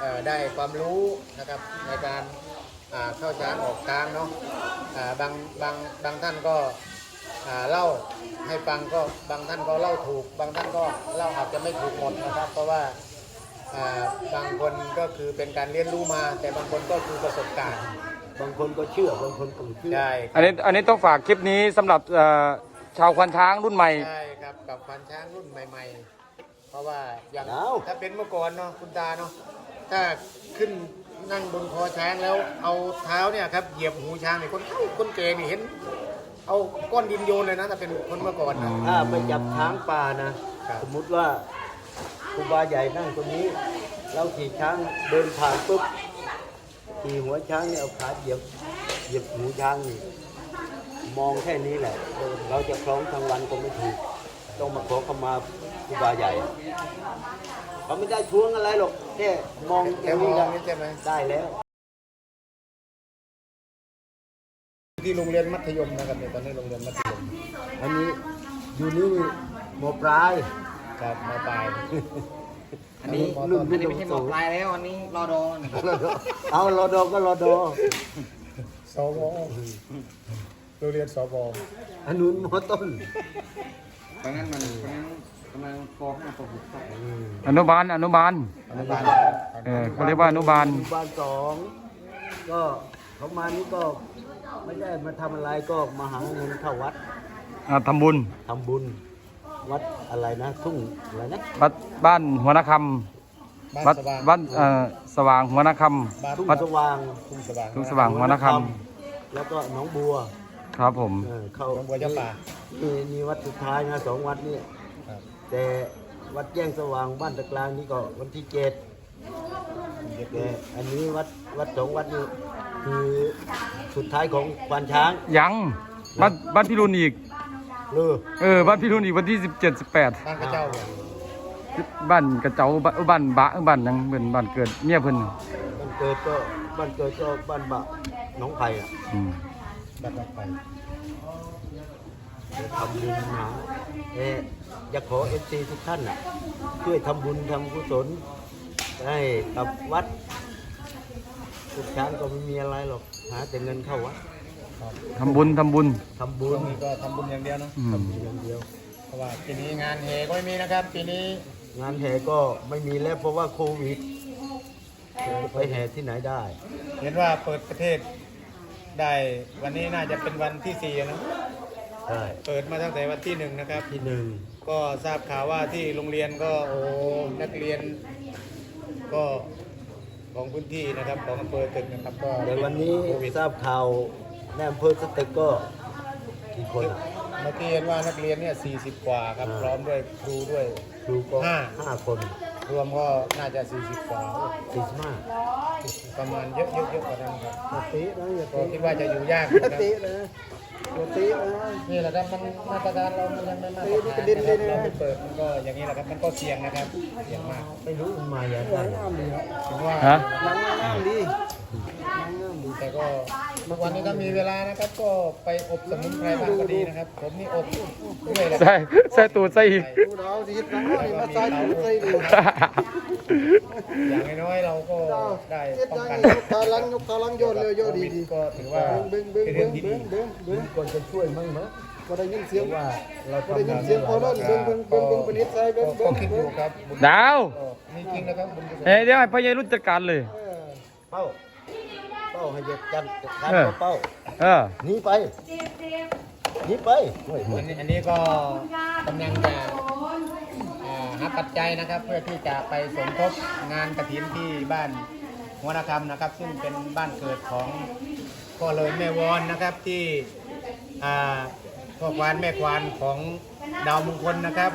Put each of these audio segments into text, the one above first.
เอ่อได้ความรู้นะครับในการอ่าเข้าช้างออกช้างเนาะอ่าบางบางบางท่านก็อ่าเล่าให้ฟังก็บางท่านก็เล่าถูก บางท่านก็เล่าอาจจะไม่ถูกหมดนะครับ เพราะว่าอ่าบางคนก็คือเป็นการเรียนรู้มา แต่บางคนก็คือประสบการณ์ บางคนก็เชื่อบางคนก็ไม่เชื่อใช่อันนี้อันนี้ต้องฝากคลิปนี้สำหรับเอ่อชาวควานช้างรุ่นใหม่ใช่ครับกับควานช้างรุ่นใหม่ ๆ เพราะว่าอย่างเอาถ้าเป็นเมื่อก่อนเนาะคุณตาเนาะ ถ้าขึ้นนั่งบนคอช้างแล้วเอาเท้าเนี่ยครับเหยียบหูช้างเนี่ยคนเฒ่าคนแก่นี่เห็น เอาก้อนดินโยนเลยนะถ้าเป็นคนเมื่อก่อนนะ ถ้าไปจับช้างป่านะ ครับ สมมุติว่าครูบาใหญ่นั่งตรงนี้ เราขี่ช้างเดินผ่านปุ๊บขี่หัวช้างเนี่ยเอาขาเหยียบเหยียบหูช้างนี่มองแค่นี้แหละ เราจะคล้องทั้งวันก็ไม่ถูก ต้องมาขอขมาครูบาใหญ่ เขาไม่ได้ทวงอะไรหรอกแค่มองอแต่ย่างมนี้องก็นี่ใช่ไหมได้แล้วที่โรงเรียนมัธยมนะครับเนี่ยตอนนี้โรงเรียนมัธยมอันนี้อยู่นี่หมอปลายครับมาปลายอันนี้มรุ่ต้นอันนี้ไม่ใช่หมอปลายแล้วอันนี้รอดอนะครับเอารอดอก็รอดอสวโรงเรียนสวอันนู้นหมอต้นเพราะงั้นมันเพราะงั้น ประมาณป .5 ป .6 ครับอนุบาลอนุบาลอนุบาลเออเขาเรียกว่าอนุบาลอนุบาลสองก็เขามานี่ก็ไม่ได้มาทำอะไรก็มาหาเงินเข้าวัดอ่าทำบุญทำบุญ วัดอะไรนะ ทุ่งอะไรนะวัดบ้านหัวนาคบ้านำวัดสว่างวัดเอ่อสว่างหัวนาคบ้านทุ่งวัดสว่างทุ่งสว่างทุ่งสว่างหัวนาคแล้วก็หนองบัวำครับผม เออเข้าหนองบัวเจ้าป่า นี่นี่วัดสุดท้ายนะสองวัดนี่ครับ แต่วัดแจ้งสว่างบ้านตะกลางนี่ก็วันที่เจ็ดแต่อันนี้วัดวัดสองวัดนี่คือสุดท้ายของควานช้างยังบ้านบ้านพี่รุนอีกเออเออบ้านพี่รุนอีกวันที่สิบเจ็ดสิบแปดบ้านพระเจ้าเนี่ยบ้านกระเจ้าบ้านบ้านบะบ้านหยังเป็นบ้านเกิดเมียเพิ่นบ้านเกิดก็บ้านเกิดก็บ้านบะหนองไผ่อะอืมบ้านรถไฟเดี๋ยว ทำบุญหาเอ๊ะอยากขอเอฟซีทุกท่านน่ะช่วยทำบุญทำกุศลให้กับวัดทุกช้างก็ไม่มีอะไรหรอกหาแต่เงินเข้าวัดครับทำบุญทำบุญทำบุช่ญวงนี้ก็ทำบุญอย่างเดียวเนาะอืมอย่างเดียว เพราะว่าปีนี้งานเฮก็ไม่มีนะครับปีนี้งานแห่ก็ไม่มีแล้วเพราะว่าโควิดจะไปแห่ที่ไหนได้ เห็นว่าเปิดประเทศได้วันนี้น่าจะเป็นวันที่สี่นะ ใช่เปิดมาตั้งแต่วันที่หนึ่งนะครับ ที่หนึ่งก็ทราบข่าวว่าที่โรงเรียนก็โอ้นักเรียน ก็ของพื้นที่นะครับของอำเภอตึกนะครับก็แต่วันนี้โควิดทราบข่าวในอำเภอสตึกก็กี่คนอะเมื่อกี้เห็นว่านักเรียนเนี่ย40 กว่าครับอ่าพร้อมด้วยครูด้วยครูก็ห้าห้าคน รวมก็น่าจะ 40 กว่าสี่สิบห้าประมาณเยอะเยอะเยอะกว่านั้นครับอย่าตีนะอย่าก็ตีคิดว่าจะอยู่ยากอย่านะครับตีนะอย่า ตีนะนี่แหละครับมันมาตรการเรามันยังไม่มาตรฐานตีนะนี่คกรัระบเด็นเลยนะเราไม่เปิดมันก็อย่างนี้แหละครับมันก็เสี่ยงนะครับเสี่ยงมากไม่รู้มันมาอย่างไรถึงว่าฮะล้างน้ำดีแต่ก็ทุก วันนี้ถ้ามีเวลานะครับก็ไปอบสมุนไพรบ้างก็ดีนะครับ ผมนี่อบเรื่อยเลยใส่ใส่ตูดใส่อีก ดูดาวสิฮิตนะมาใส่ดูใส่ดูอย่างน้อยๆเราก็ได้ป้องกันขาลังยกขาลังโยนเลยโยนดีดีก็ถือว่าเบิ้งเบิ้งเป็นเบิ้เรื่องงที่เบิ้ดีงเบิ้งเบิ้งก่อนจะช่วยมั้งมั้ยก็ได้ยินเสียงว่าเราก็ได้ยินเสียงพอร้อนเบิ้งเบิ้งเบิ้งเบิ้งปนิดใส่เบิ้งก็เบิ้งคิดอยู่ครับบุญดาวก็มีจริงนะครับบุญกุศลเฮ้ยเดี๋ยวให้พ่อใหญ่รุ่นจัดการเลยเป้าเป้า ให้เด็กกันการเออเป้าเออหนีไปหนีไปอันนี้อันนี้ก็กำลังจะอ่าหาปัจจัยนะครับ เพื่อที่จะไปสมทบงานกระถินที่บ้านหัวนาคำนะครับ ซึ่งเป็นบ้านเกิดของพ่อเลยแม่วอนนะครับที่อ่าพ่อควานแม่ควานของดาวมงคลนะครับ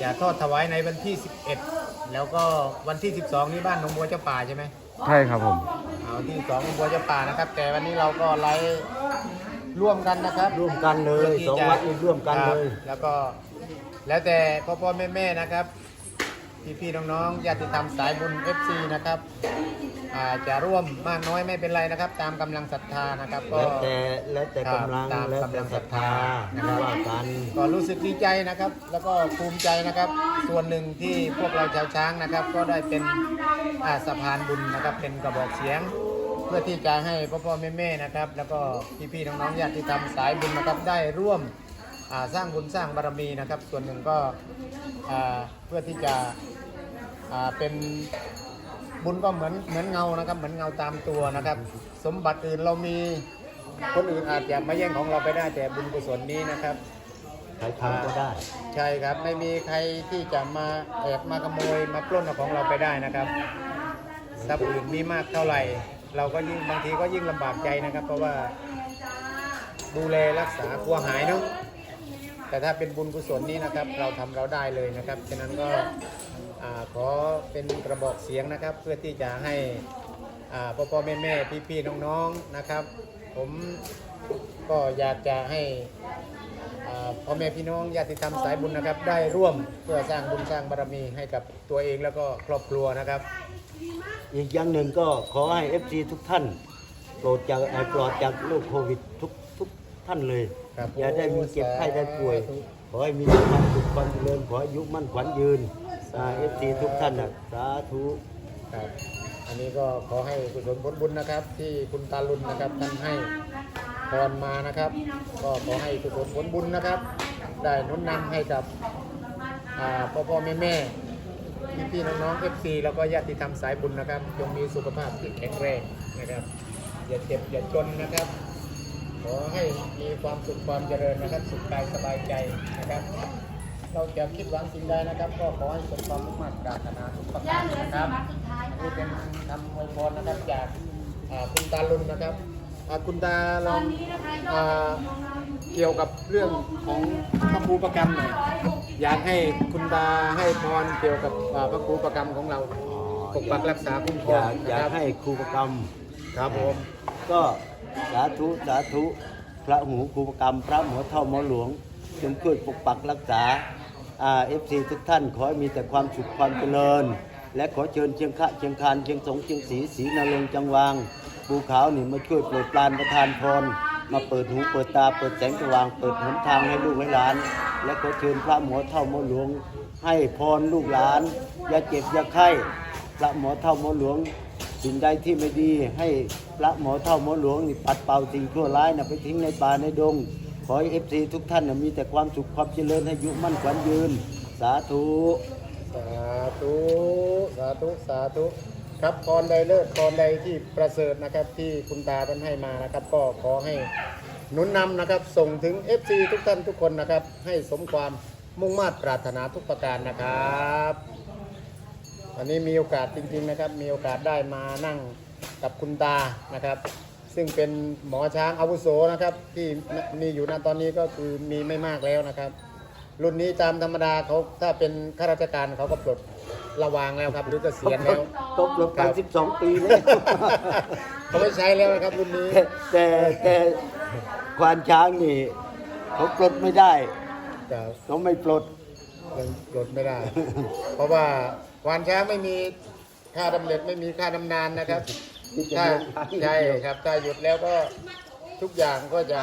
จะทอดถวายในวันที่ 11 แล้วก็วันที่ 12 นี่บ้านหนองบัวเจ้าป่าใช่ไหมใช่ครับผม เอาที่สองหนองบัวเจ้าป่านะครับ แต่วันนี้เราก็ไลฟ์ร่วมกันนะครับร่วมกันเลยสองวัดนี้ร่วมกันเลย ครับแล้วก็แล้วแต่พ่อพ่อแม่แม่นะครับ พี่ๆน้องๆญาติธรรมสายบุญ FC นะครับอ่าจะร่วมมากน้อยไม่เป็นไรนะครับ ตามกำลังศรัทธานะครับก็แล้วแต่แล้วแต่กำลังตามแล้วกำลัแต่งศรัทธานะครับว่ากันก็รู้สึกดีใจนะครับ แล้วก็ภูมิใจนะครับ ส่วนหนึ่งที่พวกเราชาวช้างนะครับ ก็ได้เป็นอ่าสะพานบุญนะครับ เป็นกระบอกเสียง เพื่อที่จะให้พ่อพ่อแม่แม่นะครับ แล้วก็พี่ๆน้องๆญาติธรรมสายบุญนะครับได้ร่วมอ่า สร้างบุญสร้างบารมีนะครับ ส่วนหนึ่งก็อ่าเพื่อที่จะอ่าเป็นบุญก็เหมือนเหมือนเงานะครับ เหมือนเงาตามตัวนะครับ สมบัติอื่นเรามีคนอื่นอาจจะมาแย่งของเราไปได้แต่บุญกุศลนี้นะครับใครทำก็ได้ ใช่ครับไม่มีใครที่จะมาแอบมาขโมยมาปล้นเอาของเราไปได้นะครับทรัพย์อื่นมีมากเท่าไหร่ เราก็ยิ่งบางทีก็ยิ่งลำบากใจนะครับ เพราะว่าดูแลรักษากลัวหายเนาะ แต่ถ้าเป็นบุญกุศลนี้นะครับ เราทำเราได้เลยนะครับ ฉะนั้นก็ขอเป็นกระบอกเสียงนะครับ เพื่อที่จะให้พ่อพ่อแม่แม่พี่พี่น้องๆนะครับ ผมก็อยากจะให้พ่อแม่พี่น้องญาติธรรมสายบุญนะครับ ได้ร่วมเพื่อสร้างบุญสร้างบารมีให้กับตัวเองแล้วก็ครอบครัวนะครับ อีกอย่างหนึ่งก็ขอให้ FC ทุกท่าน โปรดจากเอ่อปลอดจากโรคโควิดทุก ทุกท่านเลย ครับอย่าได้มีเจ็บไข้ได้ป่วย สาธุ ขอให้มีแต่ความสุขความเจริญขออายุมั่นขวัญยืนเอฟซีทุกท่านนะสาธุ ครับ อันนี้ก็ขอให้กุศลผลบุญนะครับ ที่คุณตาลุนนะครับท่านให้พรมานะครับ ก็ขอให้กุศลผลบุญนะครับ ได้หนุนนำให้กับอ่าพ่อพ่อแม่แม่พี่พี่ๆน้องๆเอฟซีแล้วก็ญาติธรรมสายบุญนะครับจงมีสุขภาพที่แข็งแรงนะครับ อย่าเจ็บอย่าจนนะครับข อให้มีความสุขความเจริญนะครับ สุขกายสบายใจนะครับ เราจะคิดหวังสิ่งใดนะครับ ก็ขอให้สมความมุ่งมั่นปรารถนาทุกประการนะครับนี่เป็นคำอวยพรนะครับจากอ่าคุณตาลุนนะครับอ่าคุณตาลองอ่าเกี่ยวกับเรื่องของพระครูประกรรมหน่อยอยากให้คุณตาให้พรเกี่ยวกับอ่าพระครูประกรรมของเราปกปักรักษาคุ้มครอองยากอยานะคกรับให้ครูประกรรม ครับผม ก็ สาธุสาธุพระหูครูประกรรม พระหมอเท่าหมอหลวงจงช่วยปกปักรักษาเอฟซีทุกท่านขอให้มีแต่ความสุขความเจริญ และขอเชิญเชียงคะเชียงคานเชียงสงเชียงศรีศรีนรงจังหวางภูเขาหนี่มาช่วยโปรดปรานประทานพรมาเปิดหูเปิดตาเปิดแสงสว่างเปิดหนทางให้ลูกให้หลาน และขอเชิญพระหมอเท่าหมอหลวง ให้พรลูกหลานอย่าเจ็บอย่าไข้พระหมอเท่าหมอหลวง สิ่งใดที่ไม่ดีให้พระหมอเท่าหมอหลวงนี่ปัดเป่าสิ่งชั่วร้ายนะไปทิ้งในป่าในดง ขอให้เอฟซีทุกท่านนะมีแต่ความสุขความเจริญให้อายุมั่นขวัญยืน สาธุ สาธุ สาธุ สาธุ ครับพรใดเลิศพรใดที่ประเสริฐนะครับที่คุณตาท่านให้มานะครับ ก็ขอให้หนุนนำนะครับส่งถึง FC ทุกท่านทุกคนนะครับ ให้สมความมุ่งมา่ปรารถนาทุกประการนะครับ วันนี้มีโอกาสจริงๆนะครับ มีโอกาสได้มานั่งกับคุณตานะครับ ซึ่งเป็นหมอช้างอาวุโสนะครับ ที่มีอยู่ณตอนนี้ก็คือมีไม่มากแล้วนะครับ รุ่นนี้ตามธรรมดาเขาถ้าเป็นข้าราชการเขาก็ปลดระวางแล้วครับหรือเกษียณแล้วตบลบไปครับสิบสองปีแล้วเขาไม่ใช้แล้วนะครับรุ่นนี้ แต่แต่ควานช้างนี่เขาปลดไม่ได้แต่เขาไม่ปลดยังปลดไม่ได้ เพราะว่า ควานช้างไม่มีค่าดำเนินไม่มีค่าดำนานนะครับที่จะถ้าเดินทางใช่ครับถ้าหยุดแล้วก็ทุกอย่างก็จะ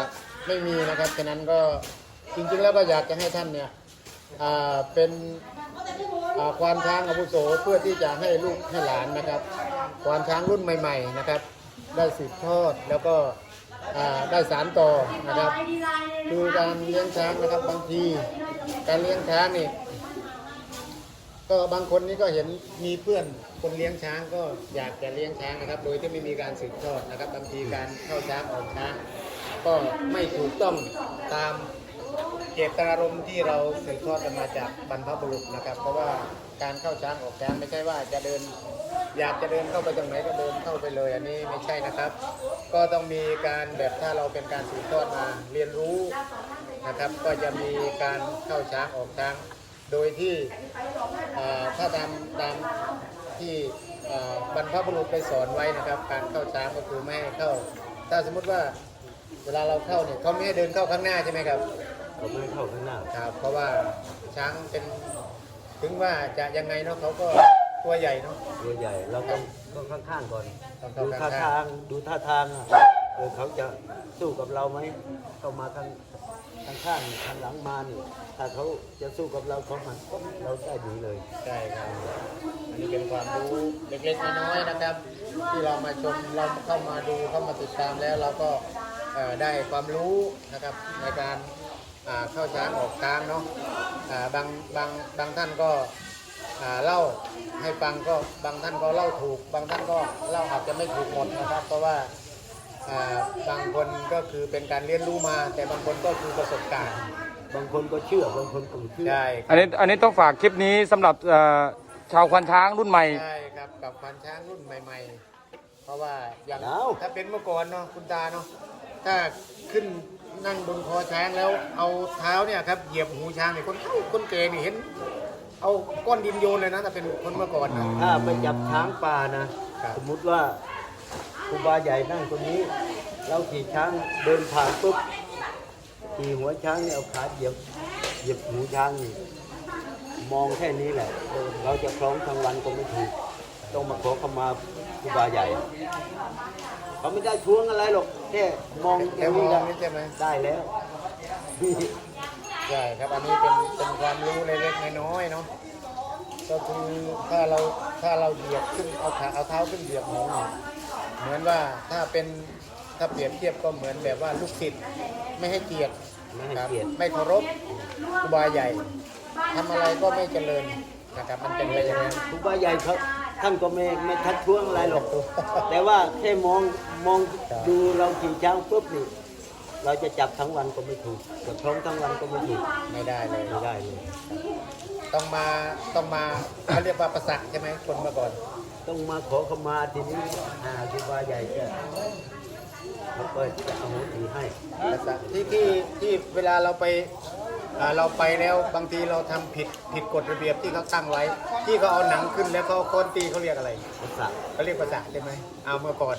ไม่มีนะครับฉะนั้นก็จริงๆแล้วก็อยากจะให้ท่านเนี่ยอ่าเป็นอ่าควานช้างอาวุโสเพื่อที่จะให้ลูกให้หลานนะครับ ควานช้างรุ่นใหม่ ๆนะครับ ได้สืบทอดแล้วก็อ่าได้สารต่อนะครับ คือการเลี้ยงช้างนะครับบางที การเลี้ยงช้างนี่ ก็บางคนนี่ก็เห็นมีเพื่อนคนเลี้ยงช้างก็อยากจะเลี้ยงช้างนะครับ โดยที่ไม่มีการสืบทอดนะครับบางทีการเข้าช้างออกช้างก็ไม่ถูกต้องตามเจตนารมณ์ที่เราสืบทอดกันมาจากบรรพบุรุษนะครับ เพราะว่าการเข้าช้างออกช้างไม่ใช่ว่าจะเดิน อยากจะเดินเข้าไปตรงไหนก็เดินเข้าไปเลย อันนี้ไม่ใช่นะครับ ก็ต้องมีการแบบถ้าเราเป็นการสืบทอดมาเรียนรู้นะครับ ก็จะมีการเข้าช้างออกช้าง โดยที่เอ่อถ้าตามตามที่เอ่อบรรพบุรุษไปสอนไว้นะครับ การเข้าช้างก็คือไม่ให้เข้า ถ้าสมมุติว่าเวลาเราเข้าเนี่ยเขาไม่ให้เดินเข้าข้างหน้าใช่ไหมครับเขาไม่ให้เข้าข้างหน้าครับ เพราะว่าช้างเป็นถึงว่าจะยังไงเนาะเขาก็ตัวใหญ่เนาะตัวใหญ่เราต้องต้องข้างๆก่อนต้องดูเข้าท่าข้างๆทางดูท่าทางอะ เออเขาจะสู้กับเราไหมเข้ามาทางทางข้างทางหลังมานี่ถ้าเขาจะสู้กับเราเขาหันปุ๊บเราได้ดีเลย ใช่ครับ อันนี้เป็นความรู้เล็กๆน้อยๆนะครับ ที่เรามาชมเราเข้ามาดูเข้ามาติดตามแล้วเราก็เอ่อได้ความรู้นะครับในการอ่าเข้าช้างออกกลางเนาะอ่าบางบางบางท่านก็อ่าเล่าให้ฟังก็บางท่านก็เล่าถูก บางท่านก็เล่าอาจจะไม่ถูกหมดนะครับ เพราะว่า บางคนก็คือเป็นการเรียนรู้มา แต่บางคนก็คือประสบการณ์ บางคนก็เชื่อบางคนก็ไม่เชื่อ ใช่อันนี้อันนี้ต้องฝากคลิปนี้สำหรับเอ่อชาวควันช้างรุ่นใหม่ ใช่ครับกับพันช้างรุ่นใหม่ๆ เพราะว่าอย่างเอาถ้าเป็นเมื่อก่อนเนาะคุณตาเนาะถ้าขึ้นนั่งบนคอช้างแล้วเอาเท้าเนี่ยครับเหยียบหูช้างเนี่ยคนเฒ่าคนแก่นี่เห็น เอาก้อนดินโยนเลยนะถ้าเป็นคนเมื่อก่อนนะ ถ้าไปจับช้างป่านะ ครับ สมมุติว่า ครูบาใหญ่นั่งตรงนี้ เราขี่ช้างเดินผ่านปุ๊บขี่หัวช้างนี่เอาขาเหยียบเหยียบหูช้างนี่มองแค่นี้แหละเออเราจะคล้องทั้งวันก็ไม่ถูก ต้องมาขอขมาครูบาใหญ่ เขาไม่ได้ทวงอะไรหรอกแค่มองอแค่ย่างมนี้องก็นี่ใช่ไหมได้แล้วใช่ครับอันนี้เป็นเป็นความรู้เล็กๆน้อยๆเนาะก็คือถ้าเราถ้าเราเหยียบขึ้นเอาขาเอาเท้าขึ้นเหยียบหูเนี่ย เหมือนว่าถ้าเป็นถ้าเปรียบเทียบก็เหมือนแบบว่าลูกศิษย์ไม่ให้เกียรติไม่ให้ครับเกียรติ ไม่เคารพครูบาใหญ่ทำอะไรก็ไม่เจริญนะครับมันเป็นไปอย่างนั้น ครูบาใหญ่เขาท่านก็ไม่ไม่ทักท้วงอะไรหรอก แต่ว่าแค่มองมองดูเราขี่ช้างปุ๊บนี่ เราจะจับทั้งวันก็ไม่ถูกจะคล้องทั้งวันก็ไม่ถูกไม่ได้เลย ไม่ได้เลยต้องมาต้องมาเขาเรียกว่าประสักใช่ไหมคนเมื่อก่อน ต้องมาขอขมาทีนี้อ่าครูบาใหญ่จะเขาก็จะเอาหัวถือให้ประสักที่ที่ที่เวลาเราไปอ่าเราไปแล้วบางทีเราทำผิดผิดกฎระเบียบที่เขาตั้งไว้ ที่เขาเอาหนังขึ้นแล้วเขาโค้นตีเขาเรียกอะไรภาษาเขาเรียกประสักใช่ไหมเอาเมื่อก่อน